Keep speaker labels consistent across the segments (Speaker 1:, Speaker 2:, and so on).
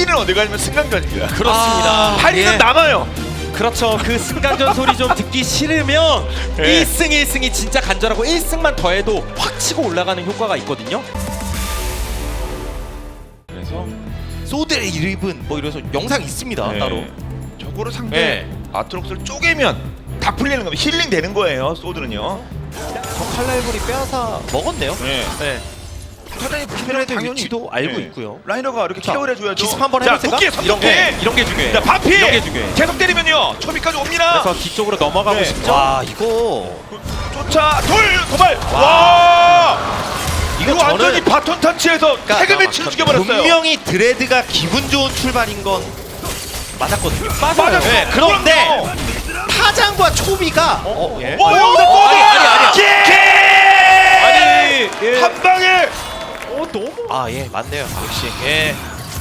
Speaker 1: B는 어디 가냐면 승강전입니다.
Speaker 2: 그렇습니다.
Speaker 1: 8위는
Speaker 2: 예.
Speaker 1: 남아요.
Speaker 2: 그렇죠. 그 승강전 소리 좀 듣기 싫으면
Speaker 1: 예.
Speaker 2: 1승 1승이 진짜 간절하고 1승만 더해도 확 치고 올라가는 효과가 있거든요. 그래서 소드의 이름은 뭐 이래서 영상 있습니다
Speaker 1: 네.
Speaker 2: 따로.
Speaker 1: 저거를 상대
Speaker 2: 네.
Speaker 1: 아트록스를 쪼개면 다 풀리는 겁니다. 힐링 되는 거예요. 소드는요.
Speaker 2: 저 칼날볼이 빼앗아 먹었네요.
Speaker 1: 네.
Speaker 2: 네.
Speaker 1: 사장님
Speaker 2: 피드라이더 위치도 알고
Speaker 1: 네.
Speaker 2: 있고요.
Speaker 1: 라이너가 이렇게
Speaker 2: 자,
Speaker 1: 케어를 해줘야죠.
Speaker 2: 기습 한번
Speaker 1: 자,
Speaker 2: 해볼 생각?
Speaker 1: 도끼에
Speaker 2: 이런 게. 이런 게 중요해요.
Speaker 1: 자, 반피.
Speaker 2: 이런 게 중요해.
Speaker 1: 계속 때리면요. 초비까지 옵니다.
Speaker 2: 그래서 뒤쪽으로 넘어가고
Speaker 1: 네.
Speaker 2: 싶죠.
Speaker 3: 와 이거
Speaker 1: 쫓아 돌 도발. 와. 이거
Speaker 3: 이거
Speaker 1: 완전히
Speaker 3: 저는-
Speaker 1: 바톤 터치에서
Speaker 3: 그러니까
Speaker 1: 태그 매치를 죽여버렸어요.
Speaker 3: 분명히 드레드가 기분 좋은 출발인 건 맞았거든요.
Speaker 1: 맞았어.
Speaker 3: 네, 그런데
Speaker 1: 그럼요.
Speaker 3: 타장과 초비가 어, 예.
Speaker 1: 어, 여기서 또
Speaker 3: 아니, 아니, 아니야.
Speaker 1: 개!
Speaker 2: 아니, 예.
Speaker 1: 한 방에.
Speaker 2: 어 너무
Speaker 3: 아 예 맞네요 역시 예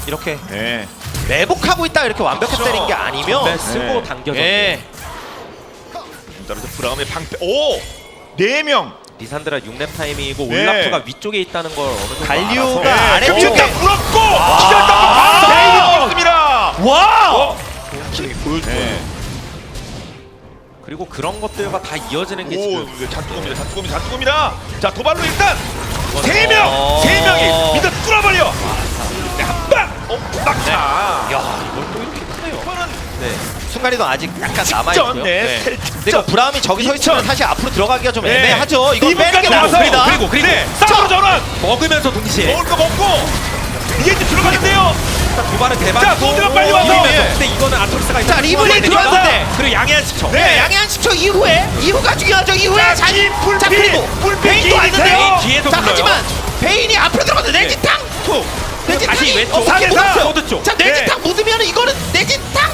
Speaker 3: 이렇게
Speaker 1: 네.
Speaker 3: 매복하고 있다 이렇게 완벽하게
Speaker 1: 그렇죠.
Speaker 3: 때린 게 아니면
Speaker 2: 네, 쓰고
Speaker 1: 네.
Speaker 2: 당겨졌고
Speaker 3: 예
Speaker 1: 따라서 브라움의 방패. 오. 네 명.
Speaker 2: 리산드라 6렙 타이밍이고
Speaker 1: 네.
Speaker 2: 올라프가 위쪽에 있다는 걸 어느 정도
Speaker 3: 갈리오가
Speaker 2: 알아서
Speaker 3: 아래
Speaker 1: 네.
Speaker 3: 쪽에
Speaker 1: 딱 물었고 기절 딱 방패 물었습니다.
Speaker 3: 와
Speaker 1: 어. 네.
Speaker 2: 그리고 그런 것들과 다 이어지는 게
Speaker 1: 오,
Speaker 2: 지금
Speaker 1: 이거 잔뚜껑입니다. 잔뚜껑입니다. 잔뚜껑입니다. 자, 도발로 일단 세
Speaker 3: 어.
Speaker 1: 명, 세 명이 믿어 뚫어버려. 네, 한 방. 어, 막차.
Speaker 3: 야 이걸 또 이렇게 크네요
Speaker 1: 이거는
Speaker 3: 네 순간이도 아직 약간 남아
Speaker 1: 전,
Speaker 3: 있고요
Speaker 1: 네,
Speaker 3: 네.
Speaker 1: 셀
Speaker 3: 브라움이 저기 서 있으면. 사실 앞으로 들어가기가 좀
Speaker 1: 네.
Speaker 3: 애매하죠 이거 빼는 게
Speaker 1: 와서
Speaker 3: 낫습니다
Speaker 2: 그리고 그리고
Speaker 1: 네, 싸움으로 전환.
Speaker 2: 먹으면서 동시에
Speaker 1: 먹을 거 먹고 이게 이제 들어가는데요.
Speaker 2: 두 발은 대박.
Speaker 1: 자, 소드가 빨리 와서.
Speaker 2: 근데 이거는 아토리스가
Speaker 3: 자, 리블레이 들어왔는데.
Speaker 2: 그리고 양해한 10초.
Speaker 1: 네.
Speaker 3: 네, 10초 이후에 이후가 중요하죠 이후에
Speaker 1: 자,
Speaker 3: 자,
Speaker 1: 긴 불빛,
Speaker 3: 자 그리고
Speaker 1: 불빛
Speaker 3: 베인도 왔는데요
Speaker 1: 돼요.
Speaker 2: 뒤에서
Speaker 3: 자
Speaker 2: 불러요.
Speaker 3: 하지만 베인이 앞으로 들어가서 내지탕
Speaker 1: 툭.
Speaker 2: 다시
Speaker 3: 내지탕이
Speaker 2: 왼쪽.
Speaker 3: 어,
Speaker 1: 상에서
Speaker 3: 묻었어요.
Speaker 2: 소드 쪽.
Speaker 3: 자
Speaker 1: 네.
Speaker 3: 내지탕 묻으면 이거는 내지탕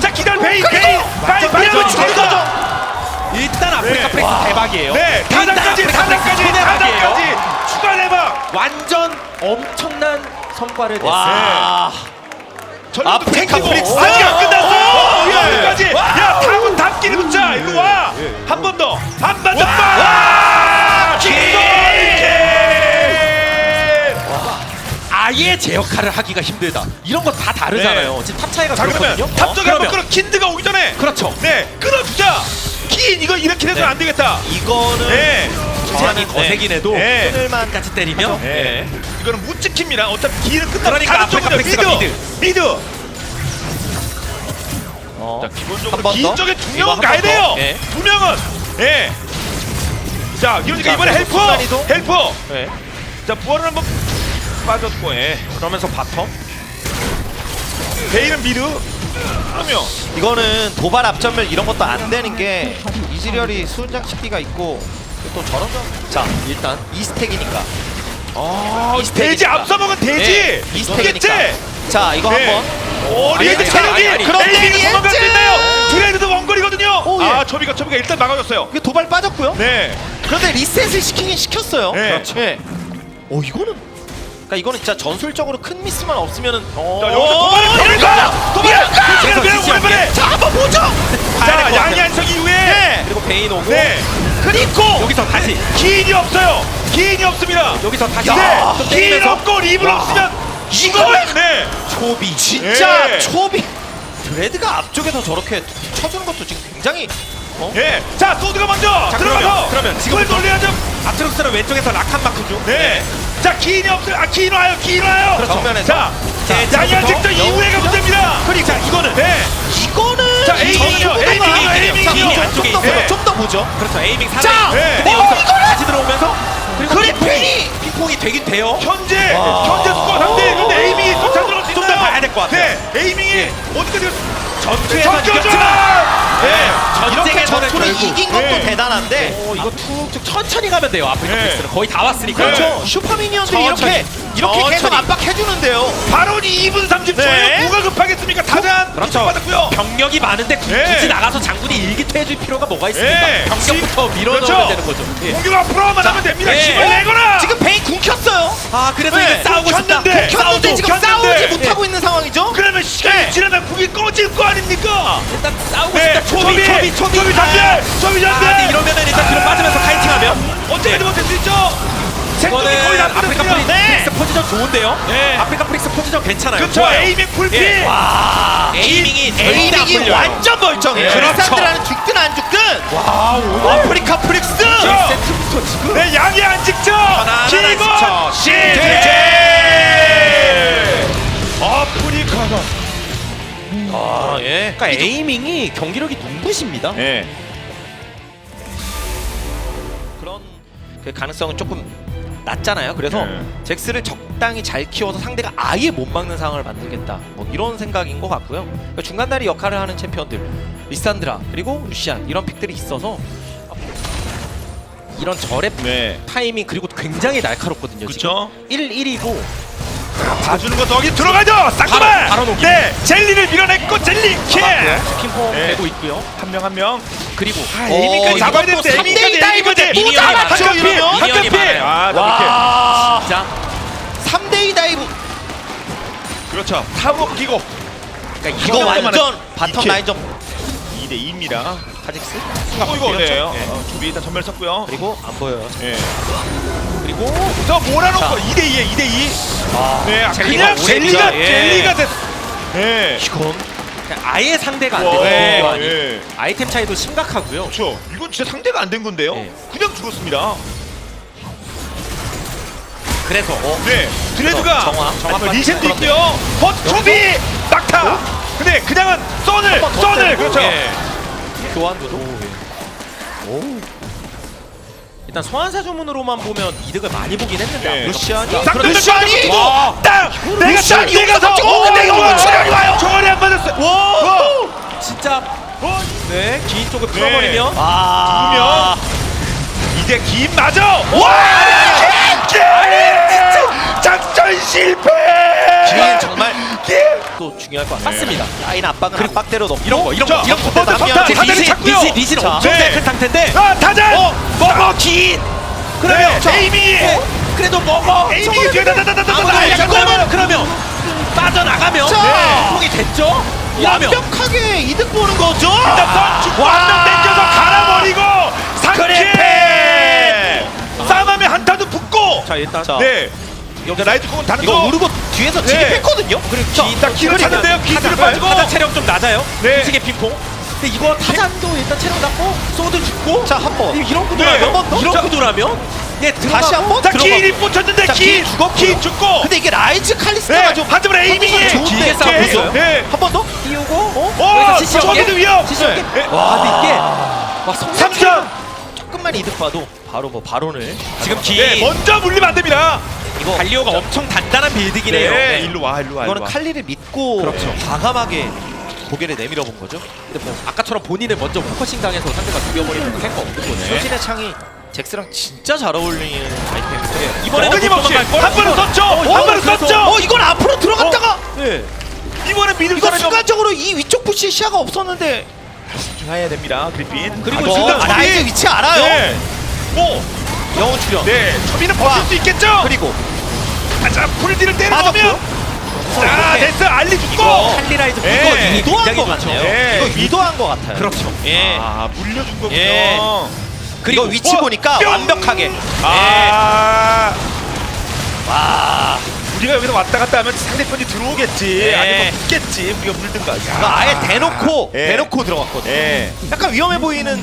Speaker 1: 자, 기다려. 베인,
Speaker 3: 그리고
Speaker 1: 베인. 빨리, 빨리
Speaker 3: 그리고
Speaker 1: 맞춰.
Speaker 3: 저기서
Speaker 2: 일단 아프리카
Speaker 1: 네.
Speaker 2: 프렉스
Speaker 3: 와.
Speaker 2: 대박이에요.
Speaker 1: 네,
Speaker 2: 아프리카 프렉스 대박이에요.
Speaker 1: 타단까지. 추가 대박.
Speaker 2: 완전 엄청난 성과를 냈어요.
Speaker 3: 와
Speaker 1: 전력도
Speaker 3: 아프리카
Speaker 1: 챙기고.
Speaker 3: 프릭스.
Speaker 1: 아직 안 끝났어.
Speaker 2: 오,
Speaker 1: 야,
Speaker 2: 예.
Speaker 1: 여기까지.
Speaker 3: 와우.
Speaker 1: 야, 타고 답끼리 붙자. 이리 와. 한 번 더. 한 번 더.
Speaker 3: 와.
Speaker 1: 킥!
Speaker 2: 아예 제 역할을 하기가 힘들다. 이런 거 다 다르잖아요. 지금 탑 차이가
Speaker 1: 자, 그러면
Speaker 2: 그렇거든요.
Speaker 1: 탑쪽에
Speaker 2: 어,
Speaker 1: 한번. 끌어. 킨드가 오기 전에.
Speaker 2: 그렇죠.
Speaker 1: 네, 끌어주자. 킨 이거 이렇게 해서는
Speaker 3: 네.
Speaker 1: 안 되겠다.
Speaker 3: 이거는
Speaker 1: 네.
Speaker 2: 저항이
Speaker 3: 네.
Speaker 2: 거세긴 해도
Speaker 1: 네.
Speaker 2: 오늘만 같이 때리면
Speaker 1: 네. 이거는 못 지킵니다. 어차피 기는 끝나고
Speaker 2: 그러니까
Speaker 1: 다른 쪽으로
Speaker 2: 프렉스가
Speaker 1: 미드. 미드.
Speaker 3: 어.
Speaker 1: 자, 기본적으로
Speaker 3: 한번
Speaker 1: 긴
Speaker 3: 더?
Speaker 1: 쪽에 두
Speaker 3: 이거
Speaker 1: 명은
Speaker 3: 한번
Speaker 1: 가야
Speaker 3: 더?
Speaker 1: 돼요.
Speaker 3: 네.
Speaker 1: 두 명은. 예. 자,
Speaker 3: 자,
Speaker 1: 이번에
Speaker 3: 그래서
Speaker 1: 헬퍼.
Speaker 3: 순간 이동?
Speaker 1: 헬퍼.
Speaker 3: 네.
Speaker 1: 자, 부활을 한번 빠졌고, 예.
Speaker 2: 그러면서 바텀
Speaker 1: 베일은 미드. 그러면
Speaker 3: 이거는 도발 앞전멸 이런 것도 안 되는 게 이즈리얼이 수장시키가 있고 또 저런 자 일단 이 스택이니까
Speaker 1: 아. 돼지 앞서 먹은 돼지.
Speaker 3: 네, 이 스택이니까
Speaker 1: 이겠지?
Speaker 3: 자 이거
Speaker 1: 네.
Speaker 3: 한번
Speaker 1: 오,
Speaker 2: 아니,
Speaker 1: 체력이
Speaker 2: 아니, 아니.
Speaker 3: 그런데
Speaker 1: 에이밍이 도망갈 수! 있나요? 드레이드도 원거리거든요.
Speaker 3: 오, 예.
Speaker 1: 아, 초비가 초비가 일단 막아줬어요.
Speaker 3: 이게 도발 빠졌고요
Speaker 1: 네.
Speaker 3: 그런데 리셋을 시키긴 시켰어요
Speaker 1: 네.
Speaker 3: 그렇죠. 네. 어 이거는 그러니까 이거는 진짜 전술적으로 큰 미스만 없으면은 어...
Speaker 1: 자, 여기서 도발을 도발가! 도발을!
Speaker 2: 그래서
Speaker 1: 그래서
Speaker 2: 지지
Speaker 1: 오랜만에!
Speaker 3: 자 한번 보죠
Speaker 1: 자, 양희한석 이후에
Speaker 3: 네.
Speaker 2: 그리고 베인 오고
Speaker 1: 네.
Speaker 3: 그리고
Speaker 2: 여기서 다시
Speaker 1: 기인이 없어요. 기인이 없습니다.
Speaker 2: 여기서 다시
Speaker 1: 네.
Speaker 2: 좀
Speaker 1: 기인
Speaker 2: 때리면서
Speaker 1: 없고
Speaker 2: 와.
Speaker 1: 없으면
Speaker 3: 이걸
Speaker 1: 네.
Speaker 3: 초비 진짜
Speaker 1: 예.
Speaker 3: 초비 드레드가 앞쪽에서 저렇게 쳐주는 것도 지금 굉장히 어?
Speaker 1: 예. 자, 소드가 먼저
Speaker 2: 자,
Speaker 1: 들어가서
Speaker 2: 그러면, 그러면
Speaker 1: 지금
Speaker 2: 지금부터-
Speaker 1: 돌려야죠.
Speaker 2: 아트록스는 왼쪽에서 락한 마크 중
Speaker 1: 네. 자, 기인이 없어요. 아, 기인 와요. 기인 와요.
Speaker 3: 그렇죠. 정면에서.
Speaker 1: 자,
Speaker 2: 자,
Speaker 1: 양희한석도
Speaker 2: 지금부터
Speaker 1: 이후에가 문제입니다.
Speaker 2: 그리고 자 이거는
Speaker 1: 네.
Speaker 3: 이거는
Speaker 1: 자, 에이밍이요. 에이밍이요. 에이밍이요.
Speaker 3: 자,
Speaker 2: 안쪽에
Speaker 3: 좀더
Speaker 2: 있어요.
Speaker 3: 보죠 좀더 보죠
Speaker 2: 그렇죠 에이밍
Speaker 3: 자,
Speaker 2: 살아
Speaker 1: 네.
Speaker 3: 어, 이거는-
Speaker 2: 다시 들어오면서 그리고
Speaker 3: 그리핀이
Speaker 2: 핑퐁이 되긴 돼요
Speaker 1: 현재
Speaker 3: 와.
Speaker 1: 현재 스코어 상대 근데 에이밍이 쫓아 있나요?
Speaker 2: 봐야 될 것 같아요.
Speaker 1: 네. 에이밍이 어디까지
Speaker 2: 전투에서
Speaker 1: 전투죠.
Speaker 2: 이겼지만
Speaker 1: 네.
Speaker 3: 이렇게
Speaker 2: 전쟁에서는
Speaker 3: 전투를
Speaker 2: 결국
Speaker 3: 이긴 것도
Speaker 1: 네.
Speaker 3: 대단한데
Speaker 2: 어, 이거 툭툭 천천히 가면 돼요 아프리카
Speaker 1: 네.
Speaker 2: 프렉스는 거의 다 왔으니까
Speaker 3: 그렇죠 슈퍼미니언들이
Speaker 2: 천천히.
Speaker 3: 이렇게 이렇게 계속
Speaker 2: 천천히.
Speaker 3: 압박해주는데요
Speaker 1: 바론이 2분 30초에
Speaker 3: 네.
Speaker 1: 누가 급하겠습니까? 타잔
Speaker 2: 그렇죠.
Speaker 1: 받았고요.
Speaker 2: 병력이 많은데 굳-
Speaker 1: 네.
Speaker 2: 굳이 나가서 장군이 일기퇴해줄 필요가 뭐가 있습니까
Speaker 1: 네.
Speaker 2: 병력부터 밀어넣으면
Speaker 1: 그렇죠.
Speaker 2: 되는 거죠 예.
Speaker 1: 공격 앞으로만 하면 됩니다.
Speaker 2: 네.
Speaker 1: 힘을 내거나.
Speaker 3: 지금 베인 궁 켰어요
Speaker 2: 아 그래서
Speaker 3: 네.
Speaker 2: 이거 싸우고 싶다
Speaker 1: 켰는데.
Speaker 3: 켰는데 지금
Speaker 1: 켰는데.
Speaker 3: 싸우지 못하고 있는 상황이죠
Speaker 1: 그러면 시간이
Speaker 3: 네.
Speaker 1: 지나면 국이 꺼질 거 아닙니까?
Speaker 2: 일단 싸우고
Speaker 1: 네.
Speaker 2: 싶다 초비 초비 초비
Speaker 1: 초비 전멸. 초비
Speaker 2: 아, 근데
Speaker 1: 전멸.
Speaker 2: 이러면은 일단 뒤로 빠지면서 카이팅하면
Speaker 1: 어떻게든 못할 수 있죠. 생존이 거의 다
Speaker 2: 아프리카. 프릭스
Speaker 1: 네.
Speaker 2: 포지션 좋은데요?
Speaker 1: 네.
Speaker 2: 아프리카 프릭스 포지션 괜찮아요.
Speaker 1: 그쵸
Speaker 2: 좋아요.
Speaker 1: 에이밍 풀피.
Speaker 2: 예. 와 에이밍이 절대 안
Speaker 3: 에이밍이
Speaker 2: 풀려요.
Speaker 3: 완전 멀쩡해요.
Speaker 1: 예. 그렇죠.
Speaker 3: 사람들하는 죽든 안 죽든
Speaker 2: 와 오늘
Speaker 3: 아프리카 프릭스.
Speaker 2: 세트부터 지금
Speaker 1: 내 양이 안.
Speaker 2: 하나
Speaker 1: 기본
Speaker 2: 직접.
Speaker 1: 시제. 아프리카가.
Speaker 3: 아, 예.
Speaker 2: 그러니까 에이밍이 경기력이 눈부십니다.
Speaker 1: 예.
Speaker 3: 그런 그 가능성은 조금 낮잖아요. 그래서
Speaker 1: 네.
Speaker 3: 잭스를 적당히 잘 키워서 상대가 아예 못 막는 상황을 만들겠다. 뭐 이런 생각인 것 같고요. 그러니까 중간 다리 역할을 하는 챔피언들, 리산드라 그리고 루시안 이런 픽들이 있어서
Speaker 2: 이런 저랩
Speaker 1: 네.
Speaker 2: 타이밍 그리고 굉장히 날카롭거든요.
Speaker 1: 그쵸?
Speaker 2: 지금 1 1이고
Speaker 1: 봐주는 거 저기 들어가죠. 쌍꺼만.
Speaker 2: 바로- 바로 녹임.
Speaker 1: 네. 젤리를 밀어냈고 젤리 킬.
Speaker 2: 핑퐁
Speaker 1: 네.
Speaker 2: 되고 있고요.
Speaker 1: 한 명 한 명.
Speaker 2: 그리고
Speaker 1: 아, 에이밍까지 잡아야 되는데
Speaker 3: 이 다이브인데
Speaker 1: 미니언이
Speaker 3: 잡았죠,
Speaker 1: 한 칸피,
Speaker 3: 이러면?
Speaker 1: 한
Speaker 2: 미니언이
Speaker 1: 칸피.
Speaker 2: 많아요.
Speaker 1: 아,
Speaker 2: 와 진짜
Speaker 3: 3대2 다이브.
Speaker 1: 킬. 그렇죠. 타워 끼고.
Speaker 3: 그러니까
Speaker 1: 이거
Speaker 3: 완전. 바텀 라인전
Speaker 1: 2대 2입니다.
Speaker 3: 카직스
Speaker 1: 어, 이거 네.
Speaker 3: 그렇죠.
Speaker 1: 어, 준비 일단 전멸 썼고요.
Speaker 3: 그리고 안 보여요.
Speaker 1: 예.
Speaker 3: 그리고
Speaker 1: 저 몰아놓고
Speaker 3: 자.
Speaker 1: 2대 2에 2대 2. 네, 아,
Speaker 2: 젤리가
Speaker 1: 그냥
Speaker 2: 오래
Speaker 1: 젤리가.
Speaker 2: 예.
Speaker 1: 젤리가 됐. 예.
Speaker 3: 이건
Speaker 2: 그냥 아예 상대가 안
Speaker 1: 와,
Speaker 2: 되는
Speaker 1: 예, 예.
Speaker 2: 아이템 차이도 심각하고요.
Speaker 1: 그렇죠. 이건 진짜 상대가 안 된 건데요.
Speaker 2: 예.
Speaker 1: 그냥 죽었습니다.
Speaker 2: 그래서 어,
Speaker 1: 네, 드레드가
Speaker 3: 정화, 정화
Speaker 1: 아니, 뭐
Speaker 3: 빠지-
Speaker 1: 리센도. 있고요. 버초비 낙타. 근데 그냥은 썬을
Speaker 3: 한번더 때리고,
Speaker 1: 그렇죠.
Speaker 2: 예.
Speaker 3: 교환도
Speaker 2: 일단 소환사 주문으로만 보면 이득을 많이 보긴 했는데
Speaker 1: 예.
Speaker 2: 아프리카
Speaker 3: 루시안이
Speaker 2: 프릭스가.
Speaker 1: 쌍둥이
Speaker 3: 루시안이!
Speaker 1: 와, 딱 내가
Speaker 3: 루시안이
Speaker 1: 딱 내가 더! 오,
Speaker 3: 근데
Speaker 1: 내가 와.
Speaker 3: 출혈이 와요!
Speaker 1: 저거리 안 맞았어요. 와,
Speaker 2: 진짜
Speaker 1: 와,
Speaker 2: 네긴 쪽을
Speaker 1: 네.
Speaker 2: 풀어버리면
Speaker 1: 아명 이제 김 맞아. 와, 김, 진짜 작전 실패.
Speaker 3: 뒤엔 정말
Speaker 1: 김.
Speaker 3: 또 중요할 것 같습니다.
Speaker 2: 맞습니다.
Speaker 3: 라인 압박은 압박대로 넣고
Speaker 2: 이런 거 이런
Speaker 1: 자,
Speaker 2: 거 이런 거
Speaker 1: 먼저
Speaker 3: 남면
Speaker 1: 선택,
Speaker 3: 이제
Speaker 1: 다들
Speaker 2: 니신
Speaker 1: 찾고요.
Speaker 3: 자,
Speaker 2: 엄청
Speaker 1: 네.
Speaker 2: 큰 상태인데
Speaker 1: 아, 타잔.
Speaker 2: 어 먹어 긴 그러면
Speaker 1: 네, 에이미.
Speaker 2: 그래도 먹어
Speaker 1: 에이미 뒤에 다다다다다다.
Speaker 2: 아무도 안 잡으면 그러면 빠져나가면
Speaker 3: 자.
Speaker 2: 통이 됐죠 이러면
Speaker 3: 완벽하게 이득 보는 거죠.
Speaker 1: 선 완전 땡겨서 갈아버리고 상쾌. 싸움하면 한타도 붙고.
Speaker 2: 자 일단
Speaker 1: 네. 여기 라이트 공은 다른
Speaker 3: 이거
Speaker 1: 쪽.
Speaker 3: 우르고 뒤에서
Speaker 1: 네.
Speaker 3: 진입했거든요.
Speaker 1: 자, 일단 키를 찾는데요. 키를 빠지고.
Speaker 2: 타자 체력 좀 낮아요
Speaker 1: 네.
Speaker 2: 무지개 핑퐁 근데 이거 타잔도 일단 체력 낮고 소드 죽고
Speaker 3: 자, 한 번.
Speaker 2: 이런
Speaker 1: 네,
Speaker 2: 구도라면
Speaker 1: 한번 더.
Speaker 2: 이런
Speaker 1: 자.
Speaker 2: 구도라면 예
Speaker 3: 다시 한 번?
Speaker 1: 자. 키인이 붙였는데
Speaker 3: 자, 키키 죽었고요.
Speaker 1: 키 죽고.
Speaker 3: 근데 이게 라이즈 칼리스타가
Speaker 1: 네.
Speaker 3: 좀
Speaker 1: 하지만 에이밍이
Speaker 3: 좋은데.
Speaker 2: 싸우고
Speaker 1: 네.
Speaker 2: 있어요.
Speaker 1: 네.
Speaker 3: 한번 더?
Speaker 2: 띄우고 어? 연계?
Speaker 1: 위험. 네.
Speaker 2: 와 근데 이게 와 성장
Speaker 1: 삼점.
Speaker 3: 조금만 이득 봐도 바로 뭐 바론을
Speaker 2: 지금 기
Speaker 1: 네, 먼저 물리면 안 됩니다.
Speaker 3: 이거
Speaker 2: 갈리오가 엄청 단단한 빌드긴 해요
Speaker 1: 네, 일로 와, 일로 와.
Speaker 3: 이거는
Speaker 1: 일로 와.
Speaker 3: 칼리를 믿고
Speaker 2: 그렇죠.
Speaker 3: 과감하게 고개를 내밀어 본 거죠.
Speaker 2: 근데 뭐 아까처럼 본인을 먼저 포커싱 당해서 상대가 죽여버리는 건 할거 없는 거네
Speaker 3: 소신의 창이 잭스랑 진짜 잘 어울리는 아이템인데
Speaker 2: 이번에는
Speaker 1: 끊임없이
Speaker 2: 못 도망갈
Speaker 1: 한 번을. 썼죠.
Speaker 2: 어,
Speaker 1: 한 번을 썼죠.
Speaker 3: 어 이건 앞으로 들어갔다가
Speaker 2: 네.
Speaker 1: 이번엔 믿을
Speaker 3: 이거
Speaker 1: 사람이 없-
Speaker 3: 순간적으로 이 위쪽 푸시 시야가 없었는데
Speaker 1: 해야 됩니다. 그리핀.
Speaker 2: 그리고
Speaker 3: 이거
Speaker 2: 지금
Speaker 3: 아, 라이즈 위치 알아요.
Speaker 1: 네. 오,
Speaker 3: 영웅 출연.
Speaker 1: 네. 초비는 버틸 수 있겠죠.
Speaker 3: 그리고
Speaker 1: 아, 자, 풀디를 때려보면. 자, 됐어. 알리 죽고.
Speaker 2: 이거 칼리라이즈
Speaker 1: 네.
Speaker 2: 이거
Speaker 3: 이거 의도한
Speaker 2: 굉장히
Speaker 3: 거 같아요.
Speaker 1: 네.
Speaker 3: 이거 의도한 거 같아요.
Speaker 2: 그렇죠
Speaker 3: 예.
Speaker 1: 아, 물려준 거군요.
Speaker 3: 예. 그리고 위치
Speaker 1: 어,
Speaker 3: 보니까
Speaker 1: 뿅!
Speaker 3: 완벽하게.
Speaker 1: 아.
Speaker 3: 와.
Speaker 1: 우리가 여기서 왔다 갔다 하면 상대편이 들어오겠지.
Speaker 3: 네.
Speaker 1: 아니면 붙겠지. 우리가 물든가.
Speaker 3: 이거 아예 대놓고
Speaker 1: 예.
Speaker 3: 대놓고 들어갔거든요.
Speaker 1: 예.
Speaker 3: 약간 위험해 보이는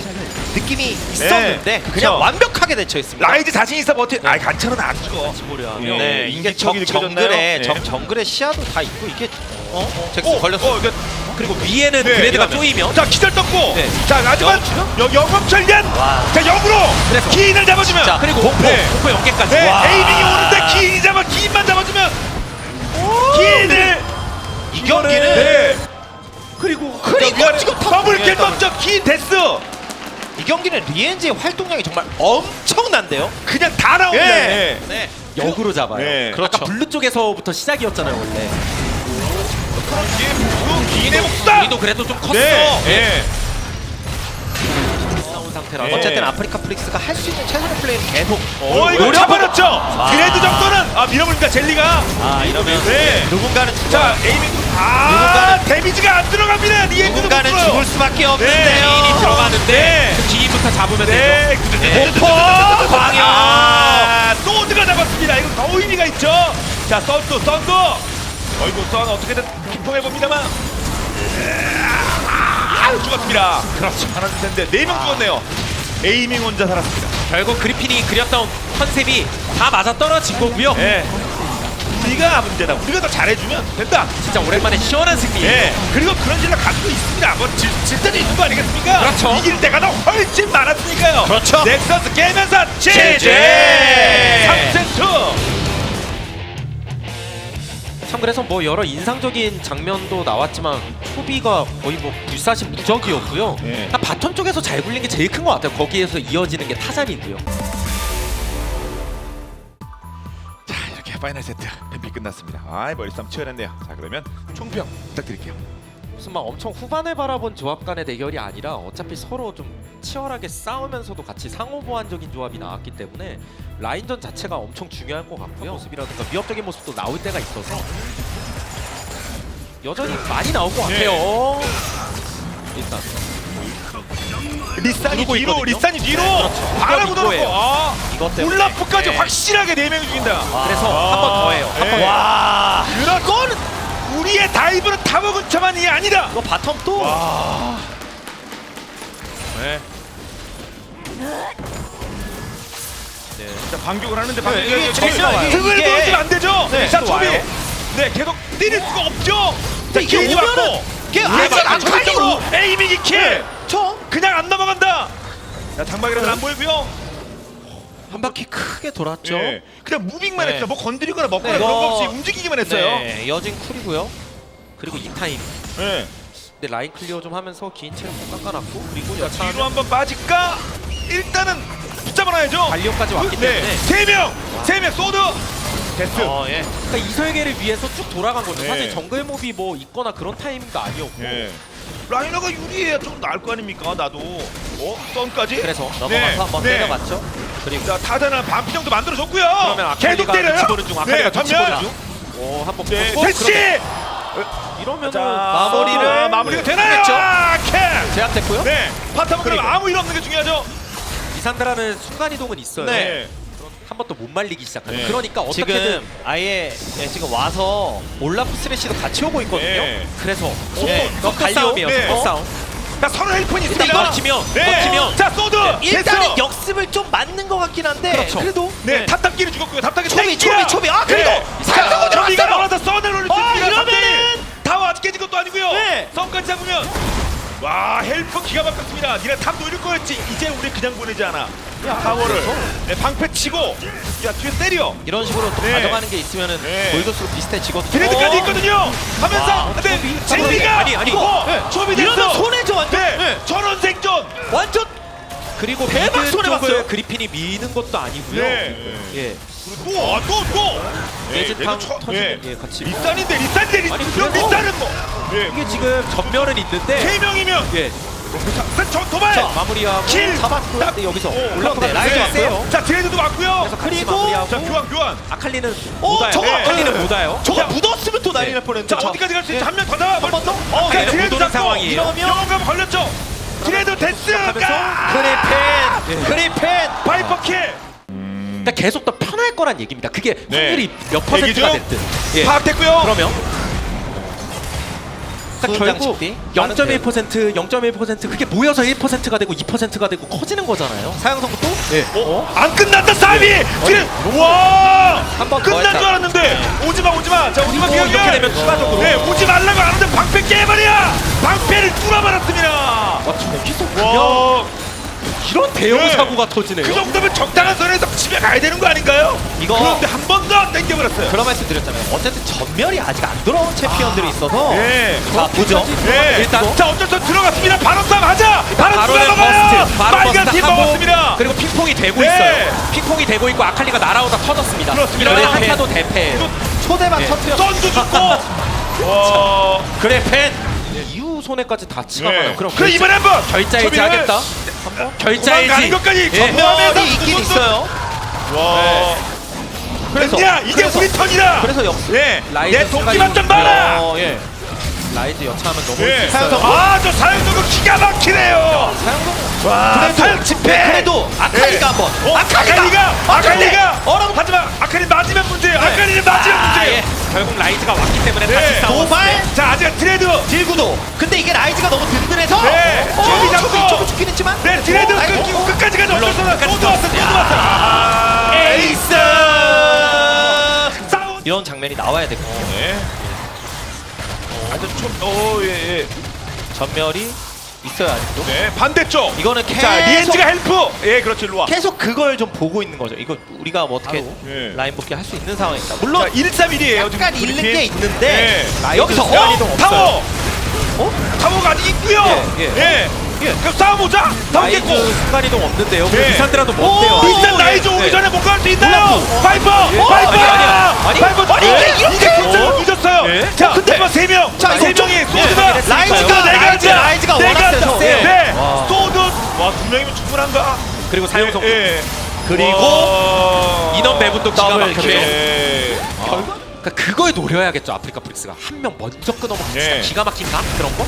Speaker 3: 느낌이 있었는데
Speaker 1: 그쵸.
Speaker 3: 그냥 완벽하게 대처했습니다.
Speaker 1: 라이즈 자신 있어 버티. 아, 간처는 안 죽어.
Speaker 2: 보려면
Speaker 3: 네, 이게
Speaker 1: 인기척이
Speaker 3: 정,
Speaker 1: 느껴졌나요?
Speaker 3: 정글에
Speaker 1: 네.
Speaker 3: 정, 정글의 시야도 다 있고 이게 어, 어
Speaker 1: 어,
Speaker 3: 걸렸어.
Speaker 1: 어, 이거
Speaker 2: 그리고 위에는
Speaker 1: 네,
Speaker 2: 그레드가. 쪼이면
Speaker 1: 자 기절 떴고
Speaker 2: 네.
Speaker 1: 자 하지만 여, 영업철련
Speaker 3: 와.
Speaker 1: 자 역으로
Speaker 2: 그래서.
Speaker 1: 기인을 잡아주면
Speaker 2: 자 그리고 공포
Speaker 1: 네.
Speaker 2: 공포 연계까지
Speaker 1: 네,
Speaker 2: 와.
Speaker 1: 에이밍이 오는데 기인이 잡아 기인만 잡아주면 기인을
Speaker 3: 이 경기는
Speaker 1: 네.
Speaker 3: 그리고
Speaker 1: 자,
Speaker 3: 그리고. 지금
Speaker 1: 더블킬 떴죠 기인 데스
Speaker 3: 이 경기는 리엔지의 활동량이 정말 엄청난데요.
Speaker 1: 그냥 다 나옵니다
Speaker 3: 네.
Speaker 1: 네.
Speaker 3: 네.
Speaker 2: 역으로 잡아요
Speaker 1: 네.
Speaker 2: 아까
Speaker 3: 그렇죠.
Speaker 2: 블루 쪽에서부터 시작이었잖아요 원래
Speaker 1: 그 기인의 목숨
Speaker 2: 우리도 그래도 좀 컸어
Speaker 1: 네. 네.
Speaker 2: 상태라서
Speaker 1: 네.
Speaker 3: 어쨌든 아프리카 프릭스가 할 수 있는 최선의 플레이는 계속
Speaker 1: 어 이거
Speaker 2: 노려보고-
Speaker 1: 잡아냈죠 그래도 정도는 아 밀어버립니다 젤리가
Speaker 3: 아 이러면
Speaker 1: 네.
Speaker 3: 누군가는 진짜
Speaker 1: 자 에이밍 아 데미지가 안 들어갑니다. 리엔즈도
Speaker 2: 누군가는
Speaker 1: 못
Speaker 2: 죽을 수밖에 없는데요.
Speaker 4: 기인이 들어가는데
Speaker 1: 네.
Speaker 4: 그 기인부터 잡으면
Speaker 1: 네,
Speaker 4: 되죠.
Speaker 1: 네.
Speaker 2: 폭포 광역.
Speaker 1: 아, 소드가 잡았습니다. 이거 더 의미가 있죠. 자, 썬도, 썬도. 어이구, 썬 어떻게든 핑퐁해 봅니다만. 아, 죽었습니다. 그렇죠. 하나 둘 텐데 네 명 죽었네요. 에이밍 혼자 살았습니다.
Speaker 4: 결국 그리핀이 그렸던 컨셉이 다 맞아 떨어진 거고요.
Speaker 1: 예. 우리가 문제다. 우리가 더 잘해주면 된다.
Speaker 4: 진짜 오랜만에 시원한 승리.
Speaker 1: 예. 그리고 그런 질러 가지고 있습니다. 뭐 질, 질 때도 있는 거 아니겠습니까?
Speaker 4: 그렇죠.
Speaker 1: 이길 때가 더 훨씬 많았으니까요.
Speaker 4: 그렇죠.
Speaker 1: 넥서스 깨면서 제제. 3세트.
Speaker 2: 참 그래서 뭐 여러 인상적인 장면도 나왔지만 초비가 거의 뭐 불사신 무적이었고요.
Speaker 1: 예.
Speaker 2: 아, 바텀 쪽에서 잘 굴린 게 제일 큰 것 같아요. 거기에서 이어지는 게 타잔이고요.
Speaker 1: 자 이렇게 파이널 세트 뱀피 끝났습니다. 아 머리싸움 치열했네요. 자 그러면 총평 부탁드릴게요.
Speaker 2: 무슨 막 엄청 후반을 바라본 조합 간의 대결이 아니라 어차피 서로 좀 치열하게 싸우면서도 같이 상호 보완적인 조합이 나왔기 때문에 라인전 자체가 엄청 중요할 것 같고요. 모습이라든가 위협적인 모습도 나올 때가 있어서 여전히 많이 나올 것
Speaker 1: 네.
Speaker 2: 같아요. 일단
Speaker 1: 리산이
Speaker 2: 누르고
Speaker 1: 뒤로
Speaker 2: 있거든요.
Speaker 1: 리산이 뒤로
Speaker 2: 그렇죠.
Speaker 1: 바로
Speaker 2: 이거
Speaker 1: 묻어놓고
Speaker 2: 이거예요.
Speaker 1: 아
Speaker 2: 이것 때문에
Speaker 1: 올라프까지
Speaker 2: 네.
Speaker 1: 확실하게 네 명이 죽인다.
Speaker 2: 그래서 한 번 더 해요. 한 번.
Speaker 1: 예.
Speaker 2: 와.
Speaker 1: 그건 우리의 다이브는 타워 근처만이 아니다.
Speaker 2: 이거 바텀 또
Speaker 1: 와. 네. 자 반격을 하는데 반격이
Speaker 2: 이게 좋아요.
Speaker 1: 등을
Speaker 2: 이게-
Speaker 1: 보여주면 안 되죠.
Speaker 2: 네, 자또
Speaker 1: 초비.
Speaker 2: 와요.
Speaker 1: 네 계속 때릴 수가 없죠. 자
Speaker 2: 이게 오면은
Speaker 1: 맞고.
Speaker 2: 아직 안
Speaker 1: 전적으로 에이밍이 킬.
Speaker 2: 저
Speaker 1: 그냥 안 넘어간다. 자 장박이라도 안 보이고요.
Speaker 2: 한 바퀴 크게 돌았죠.
Speaker 1: 예. 그냥 무빙만
Speaker 2: 네.
Speaker 1: 했죠. 뭐 건드리거나 먹거나
Speaker 2: 네,
Speaker 1: 그런 거
Speaker 2: 이거-
Speaker 1: 없이 움직이기만 했어요.
Speaker 2: 네, 이어진 쿨이고요. 그리고 이 타임.
Speaker 1: 네.
Speaker 2: 근데 라인 클리어 좀 하면서 긴 체력 좀 깎아놨고 그리고
Speaker 1: 자,
Speaker 2: 여차
Speaker 1: 뒤로 한번 빠질까? 일단은 붙잡아놔야죠.
Speaker 2: 반려까지 왔기
Speaker 1: 네.
Speaker 2: 때문에
Speaker 1: 세 명, 세 명 소드. 데스.
Speaker 2: 어, 예. 그러니까 이설계를 위해서 쭉 돌아간 거죠.
Speaker 1: 네.
Speaker 2: 사실 정글 몹이 뭐 있거나 그런 타이밍도 아니었고.
Speaker 1: 예. 라이너가 유리해야 좀 나을 거 아닙니까? 나도. 어? 썬까지?
Speaker 2: 그래서 넘어가서
Speaker 1: 네.
Speaker 2: 한번
Speaker 1: 네.
Speaker 2: 때려봤죠. 그리고
Speaker 1: 자, 타자는 반피 정도 만들어줬고요.
Speaker 2: 그러면
Speaker 1: 계속
Speaker 2: 아칼리가
Speaker 1: 때려요.
Speaker 2: 눈치 보는 중. 아칼리가
Speaker 1: 네, 전면.
Speaker 2: 보는 중. 오, 한번
Speaker 1: 네, 대시.
Speaker 2: 그러면- 이러면은
Speaker 1: 자,
Speaker 2: 마무리를
Speaker 1: 마무리가 되나요?
Speaker 2: 했죠.
Speaker 1: 아, 캐.
Speaker 2: 제압됐고요.
Speaker 1: 네. 파타면 그럼
Speaker 2: 그리고.
Speaker 1: 아무 일 없는 게 중요하죠.
Speaker 2: 이산드라는 순간 이동은 있어요.
Speaker 1: 네.
Speaker 2: 한 번 또 못 말리기 시작하는.
Speaker 1: 네.
Speaker 2: 그러니까 어떻게든
Speaker 3: 지금 아예 예, 지금 와서 올라프 스레시도 같이 오고 있거든요.
Speaker 1: 네.
Speaker 2: 그래서
Speaker 1: 예.
Speaker 2: 속도? 싸움이에요.
Speaker 1: 네.
Speaker 2: 속도 싸움.
Speaker 1: 자, 서로 있습니다.
Speaker 2: 이거 버티면
Speaker 1: 네.
Speaker 2: 버티면
Speaker 1: 자, 소드.
Speaker 3: 일단은
Speaker 1: 됐어.
Speaker 3: 역습을 좀 맞는 것 같긴 한데
Speaker 2: 그렇죠.
Speaker 3: 그래도
Speaker 1: 네, 탑탑끼리 죽었고요. 탑탑끼리
Speaker 3: 초비. 초비, 초비. 아, 그래도
Speaker 1: 네.
Speaker 3: 살짝
Speaker 1: 자, 초비가
Speaker 3: 들어갔어요.
Speaker 1: 멀어서 썬을 올릴 수
Speaker 3: 아,
Speaker 1: 있습니다.
Speaker 3: 이러면은-
Speaker 1: 타워 아직 깨진 것도 아니고요.
Speaker 3: 네.
Speaker 1: 썬까지 잡으면 와 헬프 기가 막혔습니다. 니네 탑 노릴 거였지. 이제 우리 그냥 보내지 않아. 야, 타워를 네, 방패 치고 야 뒤에 때려.
Speaker 2: 이런 식으로 또
Speaker 1: 네.
Speaker 2: 가져가는 게 있으면은
Speaker 1: 네.
Speaker 2: 골드스로 비슷해지거든요.
Speaker 1: 드레드까지
Speaker 2: 어.
Speaker 1: 있거든요. 하면서
Speaker 2: 와,
Speaker 1: 근데. 제리가
Speaker 2: 아니, 아니.
Speaker 1: 이거
Speaker 2: 네.
Speaker 1: 됐어.
Speaker 3: 이러면 손해죠 완전.
Speaker 1: 네. 전원 생존.
Speaker 3: 완전
Speaker 2: 그리고
Speaker 3: 대박
Speaker 2: 미드
Speaker 3: 손해봤어요.
Speaker 2: 쪽을 그리핀이 미는 것도 아니고요.
Speaker 1: 네.
Speaker 2: 예.
Speaker 1: 또또 또.
Speaker 2: 예즈탕 터지는 예 같이.
Speaker 1: 리산인데 리산인데 리산.
Speaker 2: 아니,
Speaker 1: 이거
Speaker 2: 그래서-
Speaker 1: 리산은 뭐? 예.
Speaker 2: 이게 지금 전멸은 있는데
Speaker 1: 세 명이면
Speaker 2: 예.
Speaker 1: 자, 저 도발.
Speaker 2: 자, 마무리하고
Speaker 1: 킬!
Speaker 2: 잡았고
Speaker 1: 딱!
Speaker 2: 근데 여기서
Speaker 1: 오,
Speaker 2: 올라가면
Speaker 1: 네.
Speaker 2: 라이즈 왔어요.
Speaker 1: 자 드레드도 맞고요.
Speaker 2: 그래서 같이
Speaker 3: 그리고-
Speaker 2: 마무리하고
Speaker 1: 자 교환 교환.
Speaker 2: 아칼리는
Speaker 3: 어,
Speaker 2: 못 와요.
Speaker 3: 저거
Speaker 2: 아칼리는
Speaker 1: 네.
Speaker 2: 못 와요.
Speaker 3: 저거
Speaker 1: 자,
Speaker 3: 묻었으면 또 난리 날 뻔했는데.
Speaker 1: 자
Speaker 3: 저-
Speaker 1: 어디까지 갈 수 있지? 한 명더 잡아.
Speaker 3: 한번 더?
Speaker 1: 어,
Speaker 2: 네,
Speaker 1: 드레드
Speaker 2: 못 오는
Speaker 1: 잡고
Speaker 2: 상황이에요.
Speaker 1: 이러면 영감 걸렸죠. 드레드 데스.
Speaker 2: 하면서
Speaker 3: 그리펜, 그리펜.
Speaker 1: 바이퍼 킬.
Speaker 2: 그러니까 계속 더 편할 거란 얘기입니다. 그게
Speaker 1: 네.
Speaker 2: 확률이 몇 퍼센트가
Speaker 1: 얘기죠?
Speaker 2: 됐든. 예.
Speaker 1: 파악됐고요.
Speaker 2: 그러면 그러니까
Speaker 3: 수은
Speaker 2: 결국
Speaker 3: 장식비?
Speaker 2: 0.1% 0.1% 그게 모여서 1%가 되고 2%가 되고 커지는 거잖아요.
Speaker 3: 사양성도
Speaker 2: 예.
Speaker 1: 어? 안 끝났다 싸움이. 드레. 와.
Speaker 2: 한번더
Speaker 1: 끝난. 줄 알았는데 오지마 오지마. 자 오지마 기억이.
Speaker 2: 이렇게 되면 추가적으로.
Speaker 1: 네 오지 말라고 하는데 방패 깨버려. 방패를 뚫어버렸습니다.
Speaker 2: 아, 저기서 그냥
Speaker 1: 와.
Speaker 2: 이런 대형
Speaker 1: 네.
Speaker 2: 사고가 터지네요.
Speaker 1: 그 정도면 적당한 선에서 집에 가야 되는 거 아닌가요?
Speaker 3: 이거-
Speaker 1: 그런데 한 번 더 땡겨버렸어요.
Speaker 3: 그런 말씀 드렸잖아요. 어쨌든 전멸이 아직 안 돌아온 챔피언들이 있어서
Speaker 1: 네.
Speaker 3: 자 보죠.
Speaker 1: 네.
Speaker 2: 일단
Speaker 1: 자 어쩔 수 없이 들어갔습니다. 바로 싸움 하자. 바로.
Speaker 2: 버스트, 바로
Speaker 1: 빨간
Speaker 2: 버스트
Speaker 1: 팀
Speaker 2: 하고
Speaker 1: 먹었습니다.
Speaker 2: 그리고 핑퐁이 되고
Speaker 1: 네.
Speaker 2: 있어요. 핑퐁이 되고 있고 아칼리가 날아오다 터졌습니다.
Speaker 1: 그렇습니다.
Speaker 2: 이러면
Speaker 1: 네.
Speaker 2: 한타도 대패예요.
Speaker 3: 초대박
Speaker 2: 네.
Speaker 3: 터트려.
Speaker 1: 썬도 죽고. 와.
Speaker 2: 그래 팬 손해까지 다 치가봐요.
Speaker 1: 네.
Speaker 2: 그럼
Speaker 1: 그럼 이번에 한번
Speaker 2: 결자해지 하겠다. 결자해지.
Speaker 1: 도망 가는 것까지
Speaker 2: 예.
Speaker 1: 전면에서
Speaker 3: 전멸이 있긴 있어요.
Speaker 1: 와.
Speaker 2: 그래서
Speaker 1: 됐냐? 이게
Speaker 3: 그래서-
Speaker 1: 우리 턴이다.
Speaker 3: 그래서.
Speaker 1: 네.
Speaker 2: 라이즈
Speaker 1: 내
Speaker 2: 순간
Speaker 1: 도끼만 좀
Speaker 2: 이동.
Speaker 1: 봐라.
Speaker 3: 어, 예.
Speaker 2: 사용까지 여차하면 넘어올
Speaker 1: 예.
Speaker 2: 수 있어요.
Speaker 3: 사용성.
Speaker 1: 아저 사용도구 기가 막히네요.
Speaker 2: 사용성
Speaker 1: 와 사용 집회.
Speaker 3: 그래도 아칼리가 한번.
Speaker 1: 어, 아칼리가 아칼리가
Speaker 3: 어랑
Speaker 1: 하지만 아칼리 맞으면 문제. 아칼리는 맞으면
Speaker 3: 아,
Speaker 1: 문제.
Speaker 3: 예.
Speaker 2: 결국 라이즈가 왔기 때문에
Speaker 1: 네.
Speaker 2: 다시 싸워.
Speaker 3: 도발
Speaker 1: 자 아직 트레드.
Speaker 3: 딜구도. 근데 이게 라이즈가 너무 든든해서.
Speaker 1: 네.
Speaker 3: 어,
Speaker 1: 초비 잡고.
Speaker 3: 초비 죽긴 했지만.
Speaker 1: 네 트레드
Speaker 3: 어, 아이고.
Speaker 1: 끊기고 끝까지 가자.
Speaker 2: 물론
Speaker 1: 어쩔 수 없어.
Speaker 2: 끝까지
Speaker 1: 또 왔어. 또 왔어. 아,
Speaker 3: 에이스.
Speaker 1: 싸우.
Speaker 3: 이런 장면이 나와야 되거든요.
Speaker 1: 네. 아주 좀. 오 예 예.
Speaker 3: 전멸이 있어야 아직도.
Speaker 1: 네 반대쪽.
Speaker 3: 이거는 계속
Speaker 1: 자 리엔즈가 헬프. 예 그렇지 일로 와.
Speaker 3: 계속 그걸 좀 보고 있는 거죠. 이거 우리가 뭐 어떻게
Speaker 1: 예.
Speaker 3: 라인 복귀 할 수 있는 상황이다. 물론
Speaker 1: 자 131이에요.
Speaker 3: 약간 잃는 게 있는데
Speaker 1: 네.
Speaker 3: 여기서
Speaker 2: 시간이
Speaker 3: 어?
Speaker 2: 좀
Speaker 1: 타워.
Speaker 3: 어?
Speaker 1: 타워가 있고요.
Speaker 3: 예,
Speaker 1: 예. 예. 그럼 싸워보자. 타워겠고.
Speaker 2: 라이즈 순간 이동 없는데요.
Speaker 1: 네.
Speaker 2: 비산드라도
Speaker 3: 오,
Speaker 2: 못 돼요.
Speaker 1: 비싼 라이즈 오기
Speaker 3: 네.
Speaker 1: 전에 못 갈 수 있나요? 파이퍼!
Speaker 3: 어,
Speaker 1: 파이퍼!
Speaker 3: 아니.
Speaker 1: 파이퍼!
Speaker 3: 아니, 이게 이렇게? 어?
Speaker 1: 늦었어요.
Speaker 2: 네.
Speaker 1: 자,
Speaker 3: 근데-
Speaker 1: 근데 세 명.
Speaker 3: 자,
Speaker 1: 세
Speaker 3: 좀-
Speaker 1: 명이
Speaker 3: 예.
Speaker 1: 소드가
Speaker 3: 라이즈가-
Speaker 1: 내가
Speaker 3: 라이즈,
Speaker 1: 앉아.
Speaker 3: 라이즈가. 세서.
Speaker 1: 네.
Speaker 2: 와.
Speaker 1: 소드. 와, 두 명이면 충분한가?
Speaker 2: 그리고 사용성
Speaker 1: 예.
Speaker 3: 그리고
Speaker 1: 와.
Speaker 2: 인원 배분도 기가 막혀요.
Speaker 3: 킬.
Speaker 1: 예.
Speaker 2: 결국 그러니까 그거에 노려야겠죠 아프리카 프릭스가 한 명 먼저 진짜
Speaker 1: 네.
Speaker 2: 기가 막힌가 그런 거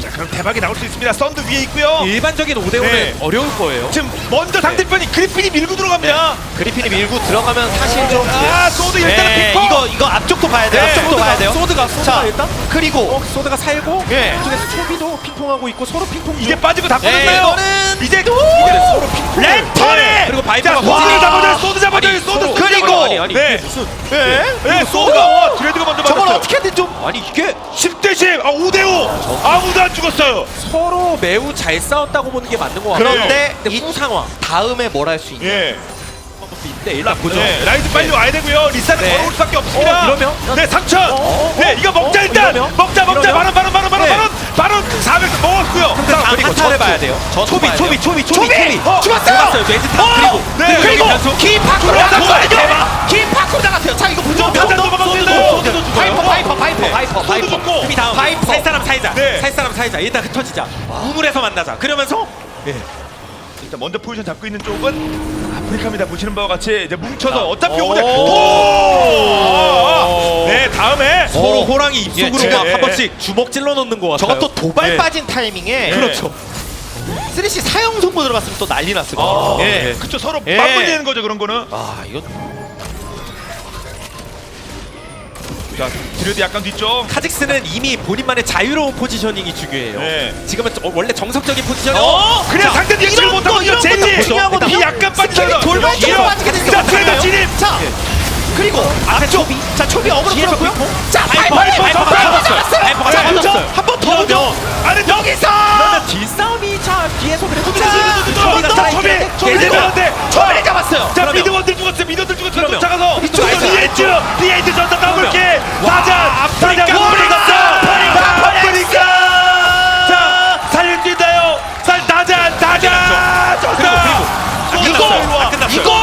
Speaker 1: 자, 그럼 대박이 나올 수 있습니다. 썬드 위에 있고요.
Speaker 2: 일반적인 5대5는
Speaker 1: 네.
Speaker 2: 어려울 거예요
Speaker 1: 지금 먼저 상대편이 그리핀이 밀고 들어갑니다.
Speaker 3: 그리핀이 밀고 들어가면 사실 좀
Speaker 1: 아, 소드 일단
Speaker 3: 네,
Speaker 1: 픽퍼.
Speaker 3: 이거 이거 앞쪽도 봐야 돼요.
Speaker 1: 네,
Speaker 3: 앞쪽도 봐야 돼요.
Speaker 2: 소드가 소드가
Speaker 3: 자,
Speaker 2: 일단
Speaker 3: 그리고
Speaker 2: 어, 소드가 살고
Speaker 3: 예.
Speaker 2: 이쪽에서 초비도 핑퐁하고 있고 서로 핑퐁
Speaker 1: 이제 빠지고 다
Speaker 3: 네,
Speaker 1: 빠졌나요?
Speaker 3: 이거는
Speaker 1: 이제
Speaker 2: 이제 서로 핑퐁
Speaker 1: 렌터네.
Speaker 2: 그리고 바이브가
Speaker 1: 자,
Speaker 2: 먼저-
Speaker 1: 소드 잡아줘요. 소드 잡아줘요.
Speaker 2: 아니,
Speaker 1: 소드 그리고
Speaker 2: 아니 아니
Speaker 1: 네.
Speaker 2: 이게 무슨
Speaker 1: 네. 네, 소드가 와, 드레드가 먼저
Speaker 3: 저걸
Speaker 1: 맞았어요.
Speaker 3: 어떻게든 좀
Speaker 2: 아니 이게
Speaker 1: 10대 10. 아, 5대 5. 아 무도 안 죽었어요.
Speaker 2: 서로 매우 잘 싸웠다고 보는 게 맞는 것 같아요
Speaker 3: 그런데
Speaker 2: 근데
Speaker 3: 이-
Speaker 2: 후 상황
Speaker 3: 다음에 뭘 할 수 있냐.
Speaker 1: 예.
Speaker 2: 것도 있는데 일단 보죠
Speaker 1: 네, 라이즈 빨리 와야 되고요. 리사는
Speaker 3: 네.
Speaker 1: 걸어올 수밖에 없습니다.
Speaker 2: 어, 이러면?
Speaker 1: 네, 3천.
Speaker 2: 어, 어,
Speaker 1: 네,
Speaker 2: 어,
Speaker 1: 이거 먹자
Speaker 2: 어,
Speaker 1: 일단.
Speaker 2: 이러면?
Speaker 1: 먹자, 먹자.
Speaker 2: 이러면?
Speaker 1: 만원, 만원, 만원, 만원,
Speaker 2: 네.
Speaker 1: 만원. 만원 400 먹었고요.
Speaker 2: 근데
Speaker 1: 자,
Speaker 2: 다음
Speaker 1: 그리고
Speaker 2: 한타를
Speaker 1: 전투.
Speaker 2: 봐야 돼요 초비 초비. 초비 초비
Speaker 1: 초비! 어,
Speaker 2: 죽었어요 죽었어요 뇌지탕
Speaker 1: 어!
Speaker 2: 그리고
Speaker 1: 네.
Speaker 2: 그리고
Speaker 1: 그리고.
Speaker 3: 기 밖으로
Speaker 1: 들어왔어요.
Speaker 3: 나갔어요. 기 밖으로 나갔어요. 자, 이거 보죠.
Speaker 2: 죽어요.
Speaker 3: 파이퍼, 파이퍼, 파이퍼,
Speaker 2: 네.
Speaker 3: 파이퍼, 파이퍼.
Speaker 1: 죽고.
Speaker 2: 수비 다음
Speaker 3: 파이퍼.
Speaker 2: 살 사람 살자
Speaker 1: 네.
Speaker 2: 살 사람 살자 일단 흩어지자 우물에서 만나자 그러면서
Speaker 1: 일단 먼저 포지션 잡고 있는 쪽은 아프리카입니다. 보시는 바와 같이 이제 뭉쳐서 어차피
Speaker 3: 오.
Speaker 1: 오늘 오! 네, 다음에
Speaker 2: 서로
Speaker 3: 어.
Speaker 2: 호랑이 입속으로
Speaker 1: 예,
Speaker 2: 막
Speaker 1: 예.
Speaker 2: 한 번씩 주먹 찔러놓는 것 같아요
Speaker 3: 저것도 도발
Speaker 1: 네.
Speaker 3: 빠진 타이밍에
Speaker 1: 그렇죠.
Speaker 3: 쓰리시 사용 선고 들어갔으면 또 난리 났을
Speaker 1: 아,
Speaker 3: 거예요.
Speaker 1: 예.
Speaker 3: 예.
Speaker 1: 그쵸 서로
Speaker 3: 예.
Speaker 1: 맞물리는 거죠 그런 거는.
Speaker 3: 아, 이거
Speaker 1: 자, 드레드 약간 뒤쪽.
Speaker 2: 카직스는 이미 본인만의 자유로운 포지셔닝이 중요해요
Speaker 1: 네.
Speaker 2: 지금은 저- 원래 정석적인 포지셔닝
Speaker 3: 어? 자,
Speaker 1: 상대 뒤치를
Speaker 3: 이런 거,
Speaker 1: 못하거든요.
Speaker 3: 이런 것도
Speaker 1: 제지.
Speaker 3: 중요하거든요.
Speaker 1: 비 약간 빠지잖아.
Speaker 3: 돌발적으로 빠지게 됐어요.
Speaker 1: 자,
Speaker 3: 맞아요.
Speaker 1: 진입.
Speaker 3: 자, 그리고 앞쪽. 자, 초비 어그로
Speaker 2: 뒤에서
Speaker 3: 끌었고요.
Speaker 2: 핑퐁.
Speaker 3: 자, 파이퍼,
Speaker 1: 파이퍼,
Speaker 3: 파이퍼,
Speaker 1: 파이퍼
Speaker 3: 파이퍼
Speaker 1: 잡았어요.
Speaker 2: 파이퍼가
Speaker 3: 자,
Speaker 2: 잡았어요.
Speaker 3: 그죠? 한번 더 보죠. 여기서
Speaker 2: 그러면 뒷싸움이 자 뒤에서 그래도
Speaker 3: 자,
Speaker 2: 초비가
Speaker 3: 자,
Speaker 2: 살아있는데
Speaker 1: 초비, 초비.
Speaker 3: 초비를 잡았어요.
Speaker 1: 자, 미드원들 죽었어. 미드원들 죽었어.
Speaker 2: 그러면.
Speaker 1: 쫓아가서
Speaker 2: 이쪽에서
Speaker 1: 리에이트, 리에이트 전사 자, 살릴 수 있나요? 살, 나자, 나자. 이거. 이거.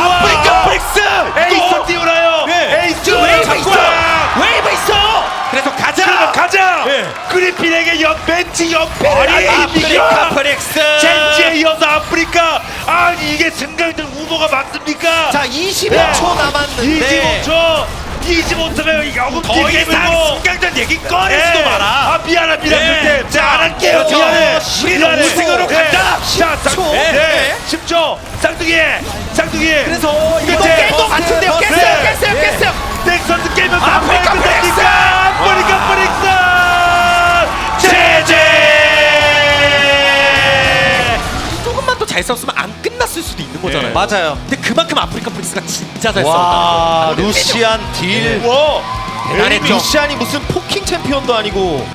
Speaker 3: 아프리카 프릭스.
Speaker 1: 에이스 띄우나요?
Speaker 2: 네.
Speaker 1: 에이스
Speaker 3: 웨이브
Speaker 1: 잡고
Speaker 3: 있어.
Speaker 1: 와.
Speaker 3: 웨이브 있어.
Speaker 2: 그래서 가자
Speaker 1: 그러면 가자.
Speaker 2: 네.
Speaker 1: 그리핀에게 연 벤치.
Speaker 3: 아니, 아프리카? 프릭스.
Speaker 1: 젠지에 이어서 아프리카. 아니 이게 승강전 후보가 맞습니까?
Speaker 3: 자, 21초 남았는데
Speaker 1: 25초. 25초면 영웅 더팀
Speaker 2: 이상
Speaker 1: 깨물고.
Speaker 2: 승강전 얘기
Speaker 1: 네.
Speaker 2: 꺼내지도 마라
Speaker 1: 아 미안합니다.
Speaker 2: 네.
Speaker 1: 그때 자, 안 할게요.
Speaker 2: 그렇죠.
Speaker 1: 미안해.
Speaker 3: 우리는
Speaker 1: 미안해.
Speaker 3: 우승으로
Speaker 1: 네.
Speaker 3: 간다.
Speaker 1: 자, 쌍,
Speaker 3: 10초.
Speaker 1: 네.
Speaker 3: 네.
Speaker 1: 10초. 쌍둥이. 쌍둥이.
Speaker 2: 그래서
Speaker 3: 이거
Speaker 1: 그때
Speaker 3: 깰것 같은데요. 깼어요,
Speaker 1: 네.
Speaker 3: 깼어요, 깼어요.
Speaker 1: 넥슨스 깨면서
Speaker 3: 아프리카 프릭스!
Speaker 1: 아프리카 프릭스 제제
Speaker 2: 조금만 더잘 싸웠으면 안 있는 거잖아요
Speaker 3: 맞아요.
Speaker 2: 근데 그만큼 아프리카 프릭스가 진짜 잘
Speaker 3: 와,
Speaker 2: 싸웠다
Speaker 3: 루시안 딜.
Speaker 1: 와
Speaker 2: 대단했죠.
Speaker 3: 루시안이 무슨 포킹 챔피언도 아니고